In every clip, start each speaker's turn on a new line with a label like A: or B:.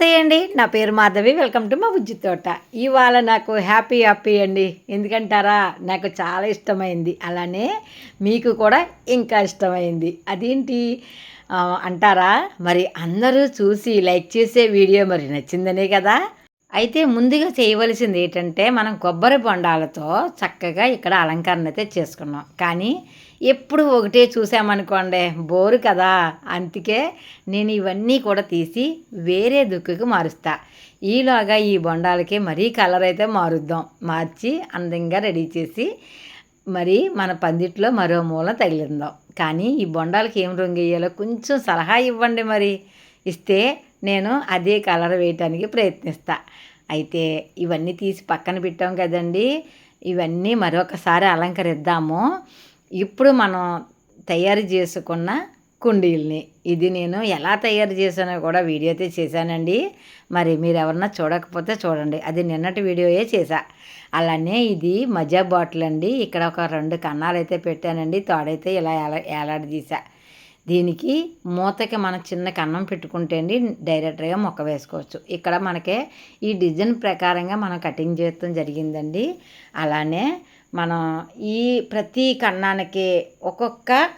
A: నమస్తే అండి. నా పేరు మాధవి. వెల్కమ్ టు మా బుజ్జి తోట. ఇవాళ నాకు హ్యాపీ హ్యాపీ అండి. ఎందుకంటారా? నాకు చాలా ఇష్టమైంది. అలానే మీకు కూడా ఇంకా ఇష్టమైంది. అదేంటి? అంటారా? మరి అందరూ చూసి లైక్ చేసే వీడియో మరి నచ్చిందనే కదా? అయితే ముందుగా చేయవలసింది ఏంటంటే మనం కొబ్బరి బొండాలతో చక్కగా ఇక్కడ అలంకరణ అయితే చేసుకున్నాం. కానీ ఎప్పుడు ఒకటే చూసామనుకోండి బోరు కదా. అందుకే నేను ఇవన్నీ కూడా తీసి వేరే దుక్కుకి మారుస్తా. ఈలోగా ఈ బొండాలకి మరీ కలర్ అయితే మారుద్దాం. మార్చి అందంగా రెడీ చేసి మరి మన పందిట్లో మరో మూల తగిలిందాం కానీ ఈ బొండాలకి ఏం రంగు వేయాలో కొంచెం సలహా ఇవ్వండి మరి. ఇస్తే నేను అదే కలర్ వేయటానికి ప్రయత్నిస్తా. అయితే ఇవన్నీ తీసి పక్కన పెట్టాం కదండి. ఇవన్నీ మరొకసారి అలంకరిద్దాము. ఇప్పుడు మనం తయారు చేసుకున్న కుండీల్ని. ఇది నేను ఎలా తయారు చేశానో కూడా వీడియో అయితే చేశానండి. మరి మీరు ఎవరన్నా చూడకపోతే చూడండి. అది నిన్నటి వీడియోయే చేశా. అలానే ఇది మజా బాటిల్ అండి. ఇక్కడ ఒక రెండు కన్నాలు అయితే పెట్టానండి. తోడైతే ఇలా ఏలాడదీసా దీనికి మూతకి మనం చిన్న కన్నం పెట్టుకుంటే అండి డైరెక్ట్గా మొక్క వేసుకోవచ్చు. ఇక్కడ మనకి ఈ డిజైన్ ప్రకారంగా మనం కటింగ్ చేయడం జరిగిందండి. అలానే మనం ఈ ప్రతి కన్నానికి ఒక్కొక్క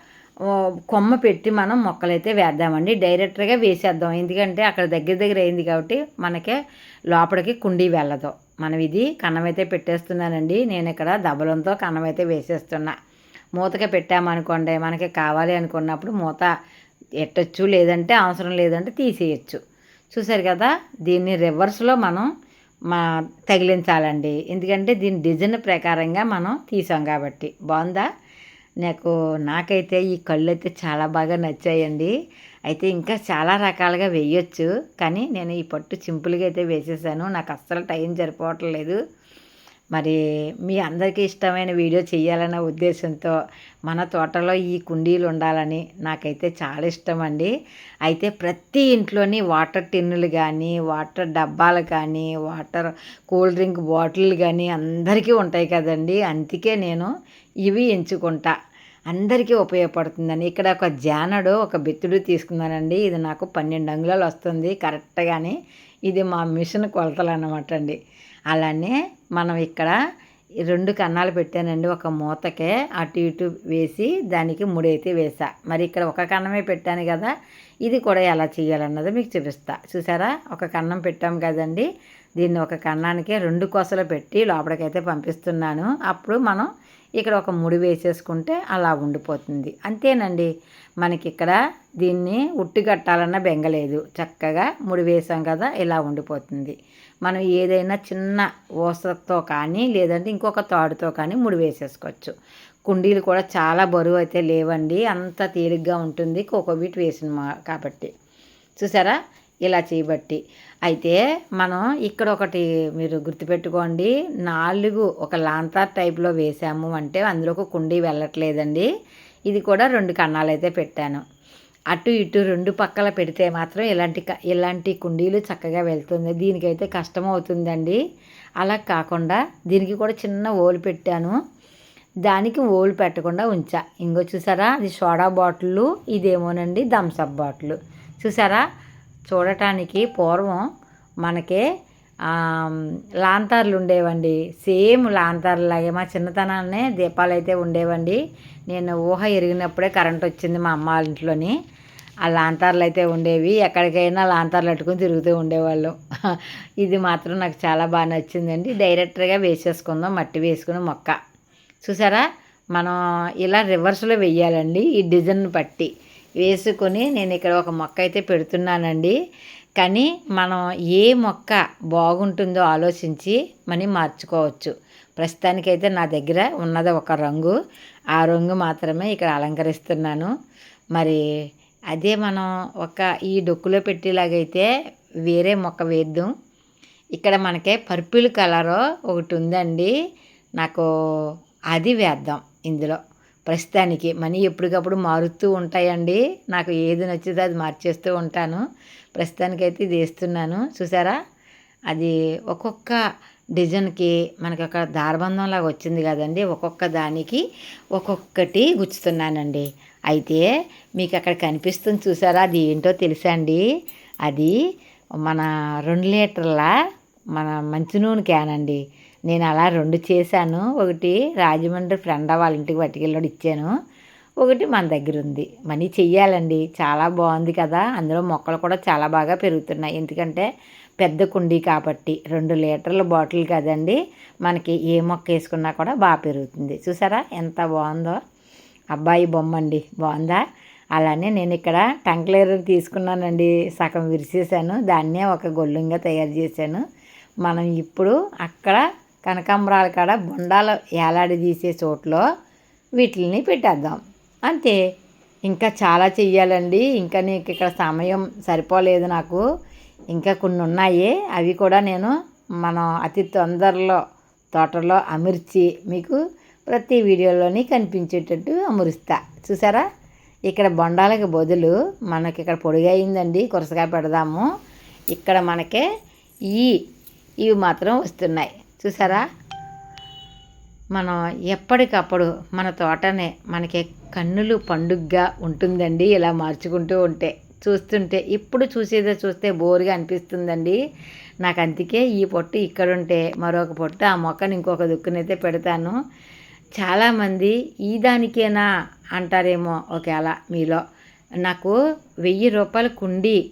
A: కొమ్మ పెట్టి మనం మొక్కలైతే వేద్దామండి. డైరెక్ట్గా వేసేద్దాం. ఎందుకంటే అక్కడ దగ్గర దగ్గర అయింది కాబట్టి మనకి లోపలికి కుండీ వెళ్ళదు. మనం ఇది కన్నమైతే పెట్టేస్తున్నానండి. నేను ఇక్కడ దబలంతో కన్నమైతే వేసేస్తున్నా. మూతగా పెట్టామనుకోండి మనకి కావాలి అనుకున్నప్పుడు మూత ఎట్టచ్చు లేదంటే అవసరం లేదంటే తీసేయచ్చు. చూసారు కదా? దీన్ని రివర్స్లో మనం మా తగిలించాలండి. ఎందుకంటే దీని డిజైన్ ప్రకారంగా మనం తీసాం కాబట్టి. బాగుందా? నాకు నాకైతే ఈ కళ్ళు అయితే చాలా బాగా నచ్చాయండి. అయితే ఇంకా చాలా రకాలుగా వేయొచ్చు. కానీ నేను ఈ పట్టు సింపుల్గా అయితే వేసేసాను. నాకు అస్సలు టైం సరిపోవట్లేదు. మరి మీ అందరికీ ఇష్టమైన వీడియో చేయాలన్న ఉద్దేశంతో మన తోటలో ఈ కుండీలు ఉండాలని నాకైతే చాలా ఇష్టం అండి అయితే ప్రతి ఇంట్లోని వాటర్ టిన్నులు కానీ వాటర్ డబ్బాలు కానీ వాటర్ కూల్ డ్రింక్ బాటిల్ కానీ అందరికీ ఉంటాయి కదండి. అందుకే నేను ఇవి ఎంచుకుంటా. అందరికీ ఉపయోగపడుతుందని. ఇక్కడ ఒక జానడు ఒక బెత్తుడు తీసుకున్నానండి. ఇది నాకు పన్నెండు అంగుళాలు వస్తుంది కరెక్ట్గానే. ఇది మా మిషన్ కొలతలు అన్నమాట అండి. అలానే మనం ఇక్కడ రెండు కన్నాలు పెట్టానండి ఒక మూతకే. అటు ఇటు వేసి దానికి మూడైతే వేసా. మరి ఇక్కడ ఒక కన్నమే పెట్టాను కదా ఇది కూడా ఎలా చేయాలన్నది మీకు చూపిస్తా. చూసారా? ఒక కన్నం పెట్టాం కదండి. దీన్ని ఒక కన్నానికి రెండు కొసలు పెట్టి లోపలికైతే పంపిస్తున్నాను. అప్పుడు మనం ఇక్కడ ఒక ముడి వేసేసుకుంటే అలా ఉండిపోతుంది. అంతేనండి. మనకి ఇక్కడ దీన్ని ఉట్టి కట్టాలన్న బెంగలేదు చక్కగా ముడి వేసాం కదా ఇలా ఉండిపోతుంది. మనం ఏదైనా చిన్న ఊసతో కానీ లేదంటే ఇంకొక తాడుతో కానీ ముడి వేసేసుకోవచ్చు. కుండీలు కూడా చాలా బరువు అయితే లేవండి. అంత తేలిగ్గా ఉంటుంది. కోకోబీట్ వేసిన మా- కాబట్టి. చూసారా? ఇలా చేయబట్టి. అయితే మనం ఇక్కడ ఒకటి మీరు గుర్తుపెట్టుకోండి నాలుగు ఒక లాంతార్ టైప్లో వేసాము అంటే అందులో ఒక కుండీ వెళ్ళట్లేదండి. ఇది కూడా రెండు కన్నాలు అయితే పెట్టాను. అటు ఇటు రెండు పక్కల పెడితే మాత్రం ఇలాంటి క- ఇలాంటి కుండీలు చక్కగా వెళ్తుంది. దీనికైతే కష్టం అవుతుందండి. అలా కాకుండా దీనికి కూడా చిన్న ఓలు పెట్టాను. దానికి ఓలు పెట్టకుండా ఉంచా. ఇంకో చూసారా? అది సోడా బాటిల్ ఇదేమోనండి థమ్స్అప్ బాటిల్. చూసారా? చూడటానికి పూర్వం మనకి లాంతర్లు ఉండేవండి. సేమ్ లాంతర్లు లాగే మా చిన్నతనాన్నే దీపాలు అయితే ఉండేవండి. నేను ఊహ ఎరిగినప్పుడే కరెంట్ వచ్చింది మా అమ్మ వాళ్ళ ఇంట్లోని. ఆ లాంతర్లు అయితే ఉండేవి. ఎక్కడికైనా లాంతర్లు పెట్టుకుని తిరుగుతూ ఉండేవాళ్ళు. ఇది మాత్రం నాకు చాలా బాగా నచ్చిందండి. డైరెక్ట్గా వేసేసుకుందాం మట్టి వేసుకుని మొక్క. చూసారా? మనం ఇలా రివర్స్లో వెయ్యాలండి ఈ డిజైన్ పట్టి వేసుకొని నేను ఇక్కడ ఒక మొక్క అయితే పెడుతున్నానండి. కానీ మనం ఏ మొక్క బాగుంటుందో ఆలోచించి మనీ మార్చుకోవచ్చు. ప్రస్తుతానికైతే నా దగ్గర ఉన్నది ఒక రంగు. ఆ రంగు మాత్రమే ఇక్కడ అలంకరిస్తున్నాను. మరి అదే మనం ఒక ఈ డొక్కులో పెట్టేలాగైతే వేరే మొక్క వేద్దాం. ఇక్కడ మనకి పర్పుల్ కలర్ ఒకటి ఉందండి. నాకు అది వేద్దాం ఇందులో. ప్రస్తుతానికి మనీ ఎప్పటికప్పుడు మారుతూ ఉంటాయండి. నాకు ఏది నచ్చితే అది మార్చేస్తూ ఉంటాను. ప్రస్తుతానికైతే ఇది వేస్తున్నాను. చూసారా? అది ఒక్కొక్క డిజైన్కి మనకి ఒక దారబంధం లాగా వచ్చింది కదండి. ఒక్కొక్క దానికి ఒక్కొక్కటి గుచ్చుతున్నానండి. అయితే మీకు అక్కడ కనిపిస్తుంది చూసారా? అది ఏంటో తెలుసా అండి? అది మన రెండు లీటర్ల మన మంచి నూనె క్యాన్ అండి. నేను అలా రెండు చేశాను. ఒకటి రాజమండ్రి ఫ్రెండ్ వాళ్ళ ఇంటికి పట్టుకెళ్ళాడు ఇచ్చాను. ఒకటి మన దగ్గర ఉంది. మనీ చెయ్యాలండి. చాలా బాగుంది కదా. అందులో మొక్కలు కూడా చాలా బాగా పెరుగుతున్నాయి. ఎందుకంటే పెద్ద కుండీ కాబట్టి రెండు లీటర్ల బాటిల్ కదండి. మనకి ఏ మొక్క వేసుకున్నా కూడా బాగా పెరుగుతుంది. చూసారా ఎంత బాగుందో? అబ్బాయి బొమ్మ అండి బాగుందా? అలానే నేను ఇక్కడ టంక్లేర్ తీసుకున్నానండి. సగం విరిసేసాను. దాన్నే ఒక గొల్లుంగా తయారు చేశాను. మనం ఇప్పుడు అక్కడ కనకాంబరాల కాడ బొండాలు ఏలాడి తీసే చోట్లో వీటిని పెట్టేద్దాం. అంతే. ఇంకా చాలా చెయ్యాలండి. ఇంకా నీకు ఇక్కడ సమయం సరిపోలేదు నాకు. ఇంకా కొన్ని ఉన్నాయి అవి కూడా నేను మనం అతి తొందరలో తోటలో అమర్చి మీకు ప్రతి వీడియోలోని కనిపించేటట్టు అమరుస్తా. చూసారా? ఇక్కడ బొండాలకి బదులు మనకి ఇక్కడ పొడిగయిందండి కొరసగా పెడదాము. ఇక్కడ మనకే ఈ ఇవి మాత్రం వస్తున్నాయి. చూసారా? మనం ఎప్పటికప్పుడు మన తోటనే మనకి కన్నులు పండుగగా ఉంటుందండి. ఇలా మార్చుకుంటూ ఉంటే చూస్తుంటే ఇప్పుడు చూసేదో చూస్తే బోరుగా అనిపిస్తుందండి. నాకు అందుకే ఈ పొట్టు ఇక్కడ ఉంటే మరొక పొట్టు ఆ మొక్కను ఇంకొక దుక్కునైతే పెడతాను. చాలామంది ఈ దానికేనా అంటారేమో ఒకవేళ మీలో. నాకు వెయ్యి రూపాయల కుండీ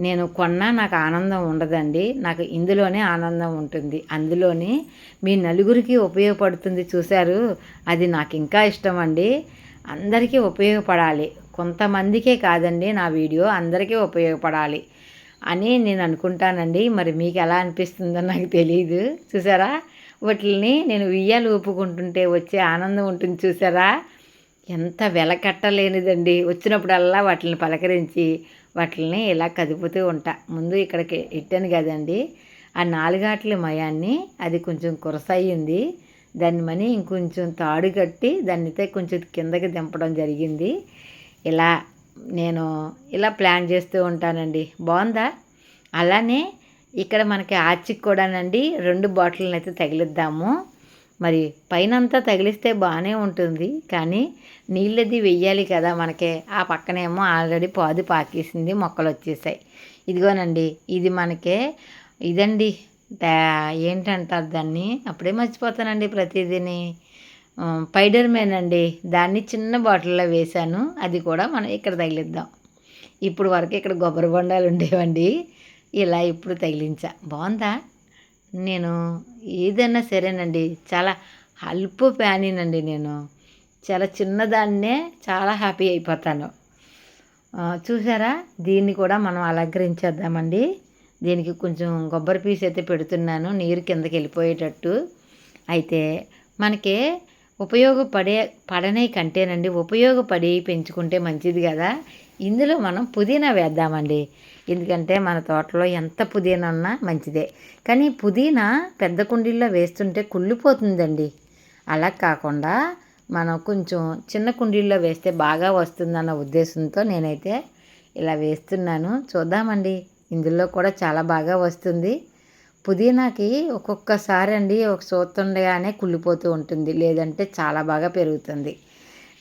A: నేను కొన్నా నాకు ఆనందం ఉండదండి. నాకు ఇందులోనే ఆనందం ఉంటుంది. అందులోని మీ నలుగురికి ఉపయోగపడుతుంది చూశారు. అది నాకు ఇంకా ఇష్టం అండి అందరికీ ఉపయోగపడాలి. కొంతమందికే కాదండి నా వీడియో. అందరికీ ఉపయోగపడాలి అని నేను అనుకుంటానండి. మరి మీకు ఎలా అనిపిస్తుందో నాకు తెలియదు చూసారా వాటిని నేను ఉయ్యాలు ఊపుకుంటుంటే వచ్చే ఆనందం ఉంటుంది చూసారా ఎంత వెలకట్టలేనిదండి. వచ్చినప్పుడల్లా వాటిని పలకరించి వాటిని ఇలా కదుపుతూ ఉంటా. ముందు ఇక్కడికి ఇట్టాను కదండి. ఆ నాలుగాట్ల మయాన్ని అది కొంచెం కురసయ్యింది. దాన్ని మని ఇంకొంచెం తాడు కట్టి దాన్నితే కొంచెం కిందకి దింపడం జరిగింది. ఇలా నేను ఇలా ప్లాన్ చేస్తూ ఉంటానండి. బాగుందా అలానే ఇక్కడ మనకి ఆర్చికి కూడానండి రెండు బాటిల్ని అయితే తగిలిద్దాము. మరి పైన అంతా తగిలిస్తే బాగానే ఉంటుంది కానీ నీళ్ళది వెయ్యాలి కదా మనకి. ఆ పక్కనేమో ఆల్రెడీ పాదు పాకేసింది మొక్కలు వచ్చేసాయి. ఇదిగోనండి ఇది మనకే. ఇదండి ఏంటంటారు దాన్ని? అప్పుడే మర్చిపోతానండి ప్రతిదీని. పైడర్ మ్యాన్ అండి దాన్ని చిన్న బాటిల్లో వేశాను అది కూడా మనం ఇక్కడ తగిలిద్దాం. ఇప్పుడు వరకు ఇక్కడ కొబ్బరి బొండాలు ఉండేవండి ఇలా ఇప్పుడు తగిలించా. బాగుందా? నేను ఏదైనా సరేనండి. చాలా అల్పు ఫ్యానినండి నేను. చాలా చిన్నదాన్నే చాలా హ్యాపీ అయిపోతాను. చూసారా? దీన్ని కూడా మనం అలంకరించేద్దామండి. దీనికి కొంచెం కొబ్బరి పీస్ అయితే పెడుతున్నాను. నీరు కిందకి వెళ్ళిపోయేటట్టు. అయితే మనకి ఉపయోగపడే పడనే కంటేనండి. ఉపయోగపడి పెంచుకుంటే మంచిది కదా. ఇందులో మనం పుదీనా వేద్దామండి. ఎందుకంటే మన తోటలో ఎంత పుదీనా ఉన్నా మంచిదే. కానీ పుదీనా పెద్ద కుండీల్లో వేస్తుంటే కుళ్ళిపోతుందండి. అలా కాకుండా మనం కొంచెం చిన్న కుండీల్లో వేస్తే బాగా వస్తుందన్న ఉద్దేశంతో నేనైతే ఇలా వేస్తున్నాను. చూద్దామండి. ఇందులో కూడా చాలా బాగా వస్తుంది. పుదీనాకి ఒక్కొక్కసారి అండి ఒక చూస్తుండగానే కుళ్ళిపోతూ ఉంటుంది. లేదంటే చాలా బాగా పెరుగుతుంది.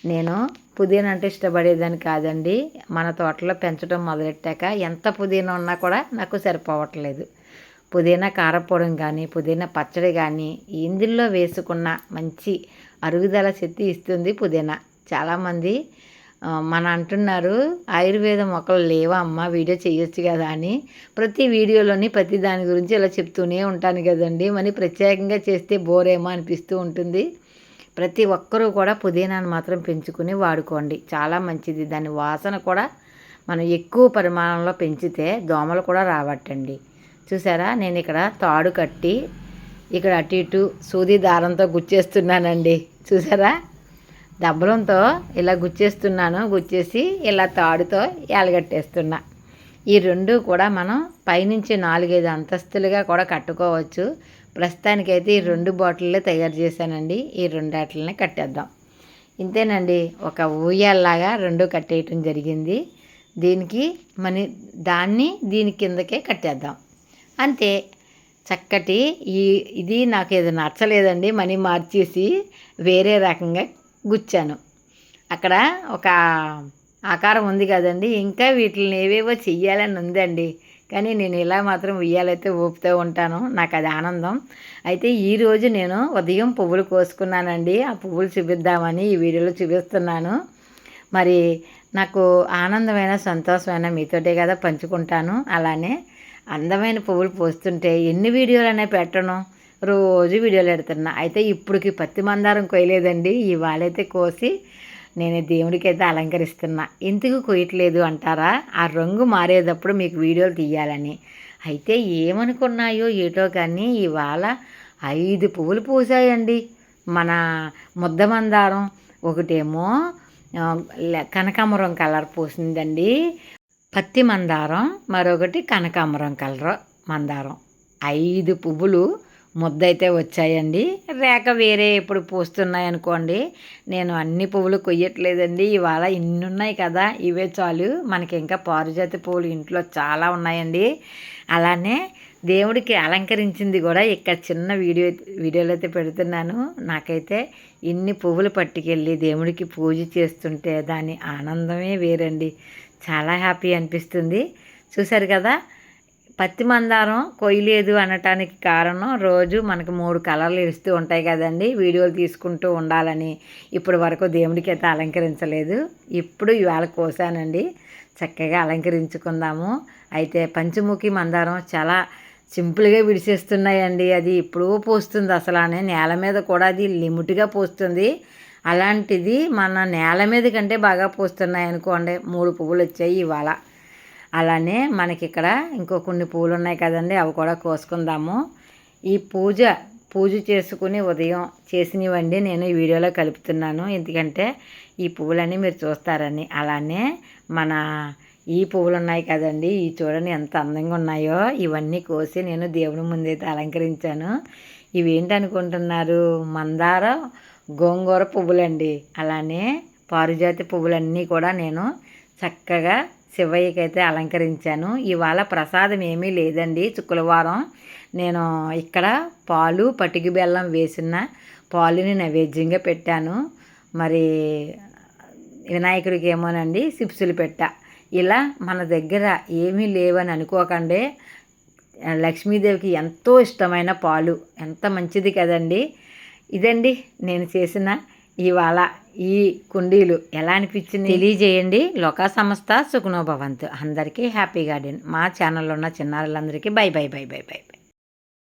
A: నేను పుదీనా అంటే ఇష్టపడేదాన్ని కాదండి. మన తోటలో పెంచడం మొదలెట్టాక ఎంత పుదీనా ఉన్నా కూడా నాకు సరిపోవట్లేదు. పుదీనా కారపొడం కానీ పుదీనా పచ్చడి కానీ ఇందులో వేసుకున్న మంచి అరుగుదల శక్తి ఇస్తుంది పుదీనా. చాలామంది మన అంటున్నారు ఆయుర్వేద మొక్కలు లేవా అమ్మ వీడియో చేయొచ్చు కదా అని. ప్రతి వీడియోలోని ప్రతి దాని గురించి ఇలా చెప్తూనే ఉంటాను కదండి. మరి ప్రత్యేకంగా చేస్తే బోరేమో అనిపిస్తూ ఉంటుంది. ప్రతి ఒక్కరూ కూడా పుదీనాను మాత్రం పెంచుకుని వాడుకోండి. చాలా మంచిది. దాని వాసన కూడా మనం ఎక్కువ పరిమాణంలో పెంచితే దోమలు కూడా రావట్టండి. చూసారా? నేను ఇక్కడ తాడు కట్టి ఇక్కడ అటు ఇటు సూది దారంతో గుచ్చేస్తున్నానండి. చూసారా? దబ్బలంతో ఇలా గుచ్చేస్తున్నాను. గుచ్చేసి ఇలా తాడుతో ఎలగట్టేస్తున్నా ఈ రెండు కూడా మనం పైనుంచి నాలుగైదు అంతస్తులుగా కూడా కట్టుకోవచ్చు. ప్రస్తుతానికైతే ఈ రెండు బాటిల్లో తయారు చేశానండి. ఈ రెండు కట్టేద్దాం. ఇంతేనండి ఒక ఊయల్లాగా రెండు కట్టేయటం జరిగింది. దీనికి మన దాన్ని దీని కిందకే కట్టేద్దాం. అంతే. చక్కటి ఈ ఇది నాకు ఏదో నచ్చలేదండి మనీ మార్చేసి వేరే రకంగా గుచ్చాను. అక్కడ ఒక ఆకారం ఉంది కదండి ఇంకా వీటిని ఏవేవో చెయ్యాలని ఉందండి. కానీ నేను ఇలా మాత్రం ఉయ్యాలైతే ఊపుతూ ఉంటాను. నాకు అది ఆనందం. అయితే ఈరోజు నేను ఉదయం పువ్వులు కోసుకున్నానండి. ఆ పువ్వులు చూపిద్దామని ఈ వీడియోలో చూపిస్తున్నాను. మరి నాకు ఆనందమైన సంతోషమైన మీతోటే కదా పంచుకుంటాను. అలానే అందమైన పువ్వులు పోస్తుంటే ఎన్ని వీడియోలనే పెట్టను. రోజు వీడియోలు పెడుతున్నా. అయితే ఇప్పటికి పత్తి మందారం కోయలేదండి ఇవాళైతే కోసి నేను దేవుడికైతే అలంకరిస్తున్నా. ఎందుకు కొయ్యట్లేదు అంటారా? ఆ రంగు మారేటప్పుడు మీకు వీడియోలు తీయాలని. అయితే ఏమనుకున్నాయో ఏటో కానీ ఇవాళ ఐదు పువ్వులు పూసాయండి మన ముద్ద మందారం ఒకటేమో లె- కనకాంబరం కలర్ పూసిందండి. పత్తి మందారం మరొకటి కనకాంబరం కలర్ మందారం. ఐదు పువ్వులు ముద్దైతే వచ్చాయండి. రేక వేరే ఇప్పుడు పూస్తున్నాయి అనుకోండి. నేను అన్ని పువ్వులు కొయ్యట్లేదండి. ఇవాళ ఇన్ని ఉన్నాయి కదా ఇవే చాలు. మనకి ఇంకా పారిజాతి పువ్వులు ఇంట్లో చాలా ఉన్నాయండి. అలానే దేవుడికి అలంకరించింది కూడా ఇక్కడ చిన్న వీడియో వీడియోలో అయితే పెడుతున్నాను. నాకైతే ఇన్ని పువ్వులు పట్టుకెళ్ళి దేవుడికి పూజ చేస్తుంటే దాని ఆనందమే వేరండి. చాలా హ్యాపీ అనిపిస్తుంది. చూశారు కదా పత్తి మందారం కొయ్యలేదు అనటానికి కారణం రోజు మనకు మూడు కలర్లు ఇస్తూ ఉంటాయి కదండి. వీడియోలు తీసుకుంటూ ఉండాలని ఇప్పటి వరకు దేవుడికి అయితే అలంకరించలేదు. ఇప్పుడు ఇవాళ కోసానండి. చక్కగా అలంకరించుకుందాము. అయితే పంచముఖి మందారం చాలా సింపుల్గా విడిచేస్తున్నాయండి. అది ఇప్పుడు పోస్తుంది అసలు నేల మీద కూడా అది లిమిట్గా పోస్తుంది. అలాంటిది మన నేల మీద కంటే బాగా పోస్తున్నాయి అనుకోండి మూడు పువ్వులు వచ్చాయి ఇవాళ. అలానే మనకి ఇక్కడ ఇంకో కొన్ని పూలు ఉన్నాయి కదండి అవి కూడా కోసుకుందాము. ఈ పూజ పూజ చేసుకుని ఉదయం చేసినవండి నేను ఈ వీడియోలో కలుపుతున్నాను. ఎందుకంటే ఈ పువ్వులన్నీ మీరు చూస్తారని. అలానే మన ఈ పువ్వులు ఉన్నాయి కదండి ఈ చూడండి ఎంత అందంగా ఉన్నాయో. ఇవన్నీ కోసి నేను దేవుని ముందైతే అలంకరించాను. ఇవేంటి అనుకుంటున్నారు మందార గోంగూర పువ్వులండి. అలానే పారిజాతి పువ్వులన్నీ కూడా నేను చక్కగా శివయ్యకి అయితే అలంకరించాను. ఇవాళ ప్రసాదం ఏమీ లేదండి. శుక్రవారం నేను ఇక్కడ పాలు పటికి బెల్లం వేసిన పాలుని నైవేద్యంగా పెట్టాను. మరి వినాయకుడికి ఏమోనండి సిప్సులు పెట్టా. ఇలా మన దగ్గర ఏమీ లేవని అనుకోకండి. లక్ష్మీదేవికి ఎంతో ఇష్టమైన పాలు. ఎంత మంచిది కదండి. ఇదండి నేను చేసిన ఇవాళ ఈ కుండీలు ఎలా అనిపించింది? తెలియజేయండి. లోకా సంస్థ సుఖనోభవంతు అందరికీ హ్యాపీ గార్డెన్. మా ఛానల్లో ఉన్న చిన్నారులందరికీ bye bye bye bye bye bye.